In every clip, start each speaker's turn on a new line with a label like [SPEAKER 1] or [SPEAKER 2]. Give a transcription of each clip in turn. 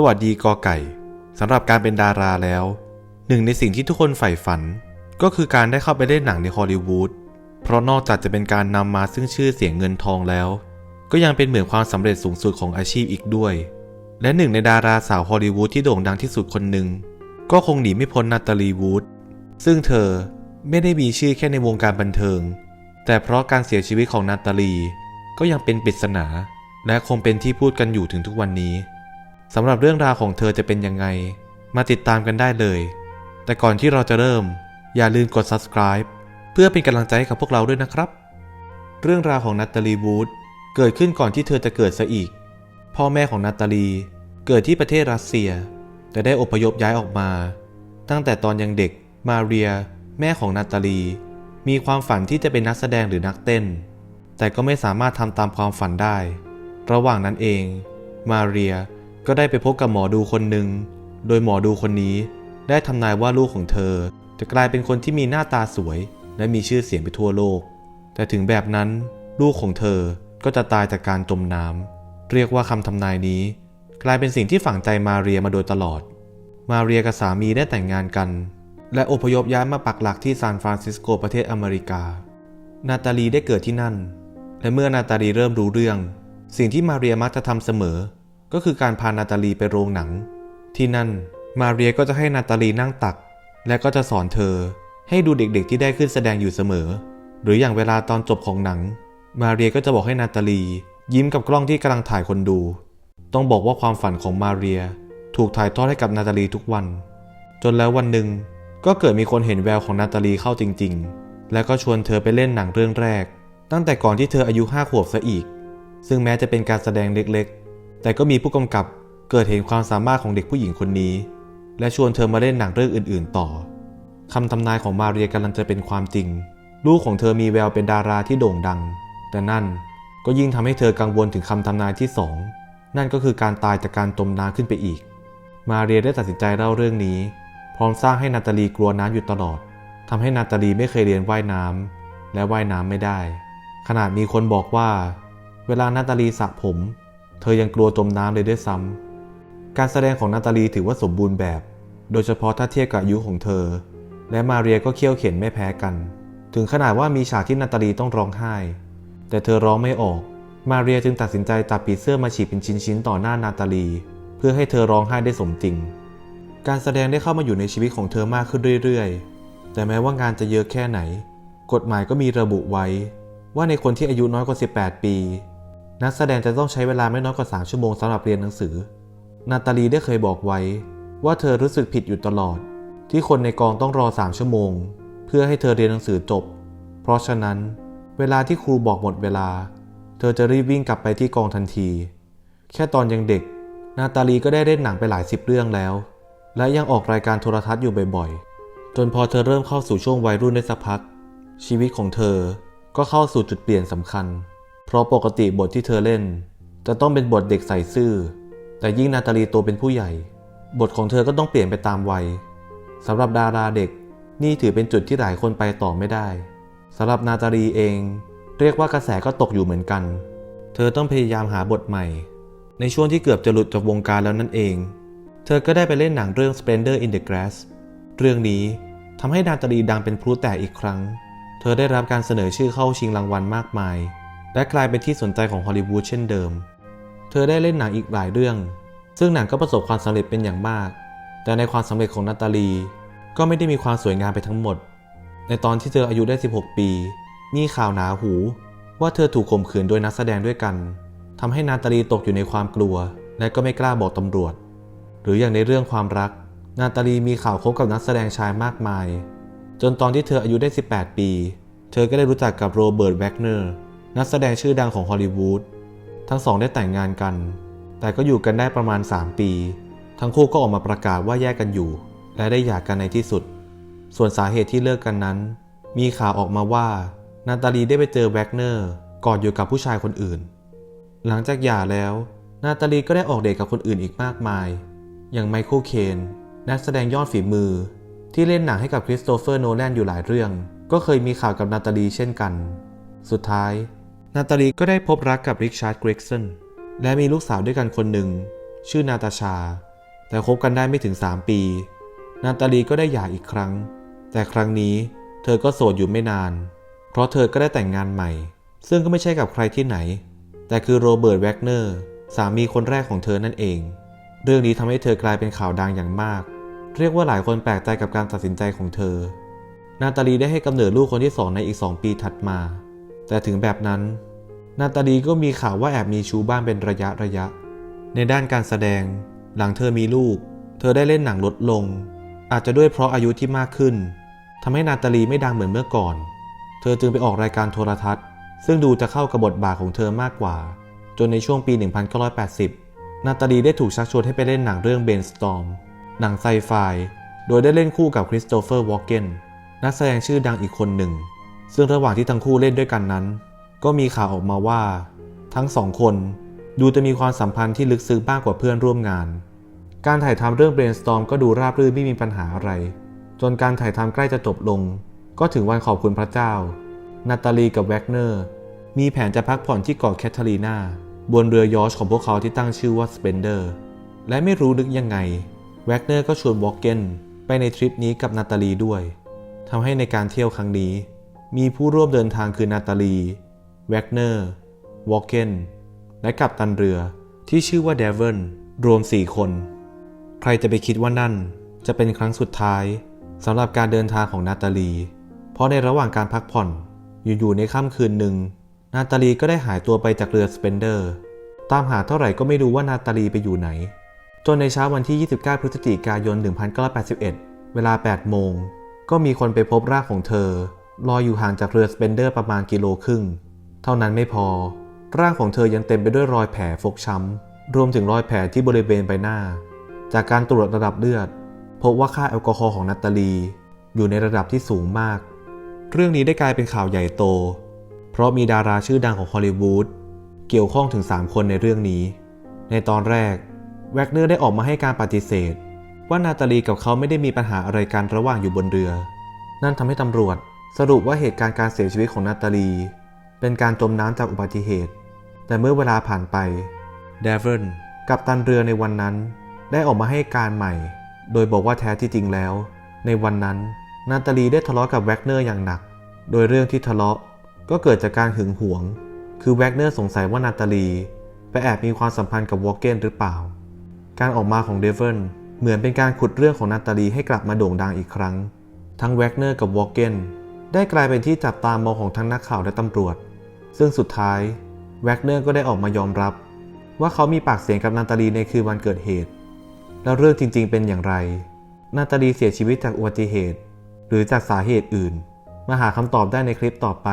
[SPEAKER 1] สวัสดีกอไก่สำหรับการเป็นดาราแล้ว หนึ่งในสิ่งที่ทุกคนใฝ่ฝัน ก็คือการได้เข้าไปเล่นหนังในฮอลลีวูดเพราะนอกจากจะเป็นการนำมาซึ่งชื่อเสียงเงินทองแล้ว ก็ยังเป็นเหมือนความสำเร็จสูงสุดของอาชีพอีกด้วย และหนึ่งในดาราสาวฮอลลีวูดที่โด่งดังที่สุดคนหนึ่งก็คงหนีไม่พ้นนาตาลีวูดซึ่งเธอไม่ได้มีชื่อแค่ในวงการบันเทิง แต่เพราะการเสียชีวิตของนาตาลีก็ยังเป็นปริศนา และคงเป็นที่พูดกันอยู่ถึงทุกวันนี้ สำหรับเรื่องราวของเธอจะเป็นยังไง มาติดตามกันได้เลย แต่ก่อนที่เราจะเริ่ม อย่าลืมกด subscribe เพื่อเป็นกำลังใจให้กับพวกเราด้วยนะครับ เรื่องราวของนาตตาลีวูดเกิดขึ้นก่อนที่เธอจะเกิดซะอีก พ่อแม่ของนาตาลี เกิดที่ประเทศรัสเซีย แต่ได้อพยพย้ายออกมา ตั้งแต่ตอนยังเด็กมาเรีย แม่ของนาตาลี มีความฝันที่จะเป็นนักแสดงหรือนักเต้น แต่ก็ไม่สามารถทำตามความฝันได้ ระหว่างนั้นเอง มาเรีย ก็ได้ไปพบกับหมอดูคนหนึ่ง โดยหมอดูคนนี้ได้ทำนายว่าลูกของเธอ จะกลายเป็นคนที่มีหน้าตาสวย และมีชื่อเสียงไปทั่วโลก แต่ถึงแบบนั้นลูกของเธอก็จะตายจากการจมน้ำเรียกว่าคำทำนายนี้ กลายเป็นสิ่งที่ฝังใจมาเรียมาโดยตลอด มาเรียกับสามีได้แต่งงานกัน และอพยพย้ายมาปักหลักที่ซานฟรานซิสโกประเทศอเมริกา นาตาลีได้เกิดที่นั่น และเมื่อนาตาลีเริ่มรู้เรื่อง สิ่งที่มาเรียมักจะทำเสมอ ก็คือการพานาตาลีไปโรงหนัง ที่นั่นมาเรียก็จะให้นาตาลีนั่งตัก และก็จะสอนเธอ ให้ดูเด็กๆที่ได้ขึ้นแสดงอยู่เสมอ หรืออย่างเวลาตอนจบของหนัง มาเรียก็จะบอกให้นาตาลี ยิ้มกับกล้องที่กำลังถ่ายคนดู ต้องบอกว่าความฝันของมาเรีย ถูกถ่ายทอดให้กับนาตาลีทุกวัน จนแล้ววันหนึ่งก็เกิดมีคนเห็นแววของนาตาลีเข้าจริง ๆ และก็ชวนเธอไปเล่นหนังเรื่องแรก ตั้งแต่ก่อนที่เธออายุห้าขวบซะอีก ซึ่งแม้จะเป็นการแสดงเล็กๆ แต่ก็มีผู้กำกับเกิดเห็นความสามารถของเด็กผู้หญิงคนนี้ และชวนเธอมาเล่นหนังเรื่องอื่น ๆ ต่อคำทำนายของมาเรียกำลังจะเป็นความจริง ลูกของเธอมีแววเป็นดาราที่โด่งดัง แต่นั่นก็ยิ่งทำให้เธอกังวลถึงคำทำนายที่สองนั่นก็คือการตายจากการจมน้ำขึ้นไปอีก มาเรียได้ตัดสินใจเล่าเรื่องนี้ พร้อมสร้างให้นาตาลีกลัวน้ำอยู่ตลอดทำให้นาตาลีไม่เคยเรียนว่ายน้ำและว่ายน้ำไม่ได้ ขนาดมีคนบอกว่า เวลานาตาลีสระผม เธอยังกลัวจมน้ำเลยด้วยซ้ำ การแสดงของนาตาลีถือว่าสมบูรณ์แบบ โดยเฉพาะถ้าเทียบกับอายุของเธอ และมาเรียก็เคี่ยวเข็นไม่แพ้กัน ถึงขนาดว่ามีฉากที่นาตาลีต้องร้องไห้ แต่เธอร้องไม่ออก มาเรียจึงตัดสินใจจับปีเสื้อมาฉีกเป็นชิ้นๆต่อหน้านาตาลี เพื่อให้เธอร้องไห้ได้สมจริง การแสดงได้เข้ามาอยู่ในชีวิตของเธอมากขึ้นเรื่อยๆ แต่แม้ว่างานจะเยอะแค่ไหน กฎหมายก็มีระบุไว้ ว่าในคนที่อายุน้อยกว่า 18 ปี นักแสดงจะต้องใช้เวลาไม่น้อยกว่า 3 ชั่วโมงสำหรับเรียนหนังสือ นาตาลีได้เคยบอกไว้ ว่าเธอรู้สึกผิดอยู่ตลอด ที่คนในกองต้องรอ 3 ชั่วโมง เพื่อให้เธอเรียนหนังสือจบ เพราะฉะนั้น เวลาที่ครูบอกหมดเวลา เธอจะรีบวิ่งกลับไปที่กองทันที แค่ตอนยังเด็ก นาตาลีก็ได้เล่นหนังไปหลายสิบเรื่องแล้ว และยังออกรายการโทรทัศน์อยู่บ่อยๆ จนพอเธอเริ่มเข้าสู่ช่วงวัยรุ่นได้สักพัก ชีวิตของเธอก็เข้าสู่จุดเปลี่ยนสำคัญ เพราะปกติบทที่เธอเล่น จะต้องเป็นบทเด็กใส่ซื่อ แต่ยิ่งนาตาลีโตเป็นผู้ใหญ่ บทของเธอก็ต้องเปลี่ยนไปตามวัยสำหรับดาราเด็กนี่ถือเป็นจุดที่หลายคนไปต่อไม่ได้สำหรับนาตาลีเอง เรียกว่ากระแสก็ตกอยู่เหมือนกัน เธอต้องพยายามหาบทใหม่ ในช่วงที่เกือบจะหลุดจากวงการแล้วนั่นเอง เธอก็ได้ไปเล่นหนังเรื่อง Splendor in the Grass เรื่องนี้ทำให้นาตาลีดังเป็นพลุแตกอีกครั้ง เธอได้รับการเสนอชื่อเข้าชิงรางวัลมากมาย และกลายเป็นที่สนใจของฮอลลีวูดเช่นเดิม เธอได้เล่นหนังอีกหลายเรื่อง ซึ่งหนังก็ประสบความสำเร็จเป็นอย่างมาก แต่ในความสำเร็จของนาตาลี ก็ไม่ได้มีความสวยงามไปทั้งหมด ในตอนที่เธออายุได้ 16 ปี มีข่าวหนาหู ว่าเธอถูกข่มขืนโดยนักแสดงด้วยกันทำให้นาตาลีตกอยู่ในความกลัว และก็ไม่กล้าบอกตำรวจ หรืออย่างในเรื่องความรัก นาตาลีมีข่าวคบกับนักแสดงชายมากมาย จนตอนที่เธออายุได้ 18 ปี เธอก็ได้รู้จักกับโรเบิร์ตแวกเนอร์ นักแสดงชื่อดังของฮอลลีวูดทั้งสองได้แต่งงานกัน แต่ก็อยู่กันได้ประมาณ 3 ปี ทั้งคู่ก็ออกมาประกาศว่าแยกกันอยู่ และได้หย่ากันในที่สุด ส่วนสาเหตุที่เลิกกันนั้น มีข่าวออกมาว่านาตาลีได้ไปเจอแวกเนอร์กอนอยู่กับผู้ชายคนอื่น หลังจากหย่าแล้ว นาตาลีก็ได้ออกเดทกับคนอื่นอีกมากมาย อย่างไมเคิลเคนนักแสดงยอดฝีมือ ที่เล่นหนังให้กับคริสโตเฟอร์โนแลนอยู่หลายเรื่อง ก็เคยมีข่าวกับนาตาลีเช่นกัน สุดท้าย นาตาลีก็ได้พบรักกับริชาร์ดเกรกสันและมีลูกสาวด้วยกันคนหนึ่ง ชื่อนาตาชา แต่คบกันได้ไม่ถึง 3 ปี นาตาลีก็ได้หย่าอีกครั้ง แต่ครั้งนี้เธอก็โสดอยู่ไม่นาน เพราะเธอก็ได้แต่งงานใหม่ ซึ่งก็ไม่ใช่กับใครที่ไหน แต่คือโรเบิร์ตแวกเนอร์สามีคนแรกของเธอนั่นเอง เรื่องนี้ทำให้เธอกลายเป็นข่าวดังอย่างมาก เรียกว่าหลายคนแปลกใจกับการตัดสินใจของเธอ นาตาลีได้ให้กำเนิดลูกคนที่สองในอีก 2 ปีถัดมา แต่ถึงแบบนั้น นาตาลีก็มีข่าวว่าแอบมีชู้บ้างเป็นระยะระยะ ในด้านการแสดง หลังเธอมีลูก เธอได้เล่นหนังลดลง อาจจะด้วยเพราะอายุที่มากขึ้นทำให้นาตาลีไม่ดังเหมือนเมื่อก่อน เธอจึงไปออกรายการโทรทัศน์ ซึ่งดูจะเข้ากับบทบาทของเธอมากกว่า จนในช่วงปี 1980 นาตาลีได้ถูกชักชวนให้ไปเล่นหนังเรื่อง Brainstorm หนังไซไฟโดยได้เล่นคู่กับคริสโตเฟอร์วอลเกนนักแสดงชื่อดังอีกคนหนึ่ง ซึ่งระหว่างที่ทั้งคู่เล่นด้วยกันนั้น ก็มีข่าวออกมาว่า ทั้งสองคนดูจะมีความสัมพันธ์ที่ลึกซึ้งมากกว่าเพื่อนร่วมงาน การถ่ายทำเรื่อง Brainstorm ก็ดูราบรื่นไม่มีปัญหาอะไร จนการถ่ายทำใกล้จะจบลง ก็ถึงวันขอบคุณพระเจ้า นาตาลีกับแวกเนอร์ มีแผนจะพักผ่อนที่เกาะแคทเธอรีนาบนเรือยอชของพวกเขาที่ตั้งชื่อว่าสเปนเดอร์ และไม่รู้นึกยังไง แวกเนอร์ก็ชวนวอลเกนไปในทริปนี้กับนาตาลีด้วยทำให้ในการเที่ยวครั้งนี้ มีผู้ร่วมเดินทางคือนาตาลี แวกเนอร์ วอลเกน และกัปตันเรือที่ชื่อว่าเดวอนรวม 4 คน ใครจะไปคิดว่านั่นจะเป็นครั้งสุดท้ายสำหรับการเดินทางของนาตาลี เพราะในระหว่างการพักผ่อนอยู่ๆในค่ำคืนหนึ่ง นาตาลีก็ได้หายตัวไปจากเรือสเปนเดอร์ ตามหาเท่าไหร่ก็ไม่รู้ว่านาตาลีไปอยู่ไหน จนในเช้าวันที่ 29 พฤศจิกายน 1981 เวลา 8 โมง ก็มีคนไปพบร่างของเธอลอยอยู่ห่างจากเรือสเปนเดอร์ประมาณกิโลครึ่ง ท่านั้นไม่พอ ร่างของเธอยังเต็มไปด้วยรอยแผลฟกช้ำ รวมถึงรอยแผลที่บริเวณใบหน้า จากการตรวจระดับเลือด พบว่าค่าแอลกอฮอล์ของนาตาลี อยู่ในระดับที่สูงมาก เรื่องนี้ได้กลายเป็นข่าวใหญ่โต เพราะมีดาราชื่อดังของฮอลลีวูดเกี่ยวข้องถึง 3 คนในเรื่องนี้ ในตอนแรก แวกเนอร์ได้ออกมาให้การปฏิเสธ ว่านาตาลีกับเขาไม่ได้มีปัญหาอะไรกันระหว่างอยู่บนเรือ นั่นทำให้ตำรวจสรุปว่าเหตุการณ์การเสียชีวิตของนาตาลี เป็นการจมน้ำจากอุบัติเหตุ แต่เมื่อเวลาผ่านไปเดวอนกับตันเรือในวันนั้น ได้ออกมาให้การใหม่ โดยบอกว่าแท้ที่จริงแล้ว ในวันนั้น นาตาลีได้ทะเลาะกับแวกเนอร์อย่างหนัก โดยเรื่องที่ทะเลาะก็เกิดจากการหึงหวง คือแวกเนอร์สงสัยว่านาตาลีไปแอบมีความสัมพันธ์กับวอลเกนหรือเปล่า การออกมาของเดวอนเหมือนเป็นการขุดเรื่องของนาตาลีให้กลับมาโด่งดังอีกครั้ง ทั้งแวกเนอร์กับวอลเกนได้กลายเป็นที่จับตามองของทั้งนักข่าวและตำรวจ ซึ่งสุดท้ายแวกเนอร์ก็ได้ออกมายอมรับ ว่าเขามีปากเสียงกับนาตาลีในคืนวันเกิดเหตุ แล้วเรื่องจริง ๆ เป็นอย่างไร นาตาลีเสียชีวิตจากอุบัติเหตุ หรือจากสาเหตุอื่น มาหาคำตอบได้ในคลิปต่อไป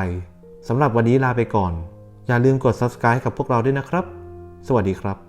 [SPEAKER 1] สำหรับวันนี้ลาไปก่อน อย่าลืมกด subscribe ให้กับพวกเราด้วยนะครับ สวัสดีครับ